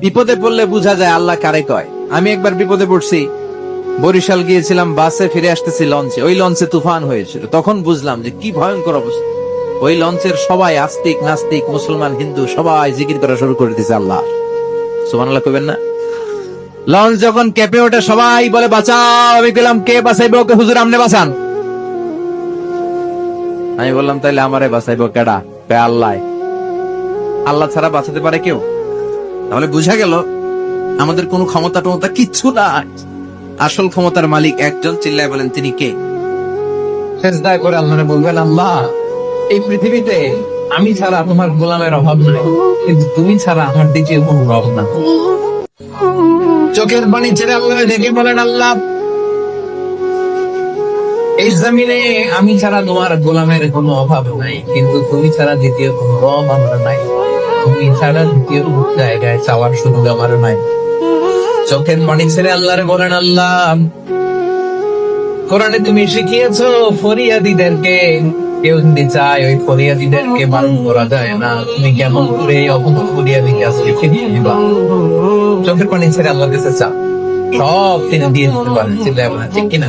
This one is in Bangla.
বিপদে পড়লে বোঝা যায় আল্লাহ কারে কয়। আমি একবার বিপদে পড়ছি, বরিশাল গিয়েছিলাম, বাসে ফিরে আসতেছি লঞ্চে। ওই লঞ্চে তুফান হয়েছিল। তখন বুঝলাম যে কি ভয়ঙ্কর অবস্থা। ওই লঞ্চের সবাই আস্তিক, নাস্তিক, মুসলমান, হিন্দু, সবাই জিকির করা শুরু করে দিছে আল্লাহ। সুবহানাল্লাহ কইবেন না? লঞ্চ যখন কেঁপে ওঠে, সবাই বলে, বাঁচাও! আমি গেলাম কে বাঁচাইবে ওকে? হুজুর আমনে বাঁচান। আমি বললাম, তাইলে আমারে বাঁচাইবো কেডা? কে আল্লাহ। আল্লাহ ছাড়া বাঁচাতে পারে কেউ? তাহলে বুঝা গেল আমাদের কোনো ক্ষমতা টমতা কিচ্ছু নাই। আসল ক্ষমতার মালিক একজন, চিল্লায় বলেন, তিনি কে? সেজদায় করে আল্লাহরে বলবেন, আল্লাহ, এই পৃথিবীতে আমি ছাড়া তোমার গোলামের অভাব নাই, কিন্তু তুমি ছাড়া আমার দ্বিতীয় কোনো রব না চোখের পানি ছেড়ে আল্লাহ ডেকে বলেন, আল্লাহ এই জমিনে আমি ছাড়া তোমার গোলামের কোনো অভাব নাই, কিন্তু তুমি ছাড়া দ্বিতীয় কোনো রব আমার নাই। তুমি ছাড়া দ্বিতীয় জায়গায় চাওয়ার সুযোগ আমার নাই। চোখের পানি ছেড়ে আল্লাহরে বলেন, আল্লাহ, কোরআনে তুমি শিখিয়েছো ফরিয়াদিদেরকে, কেউ যদি চায় ওই ফরিয়াদিদেরকে বারণ করা যায় না। তুমি কেমন করে এই অপমান ফরিয়াদিকে আজকে ফিরিয়ে দিবা চোখের পানি ছেড়ে আল্লাহর কাছে চা সব তিনি দিয়ে দিতে পারেন, চিল্লায় বলেন, ঠিক কিনা?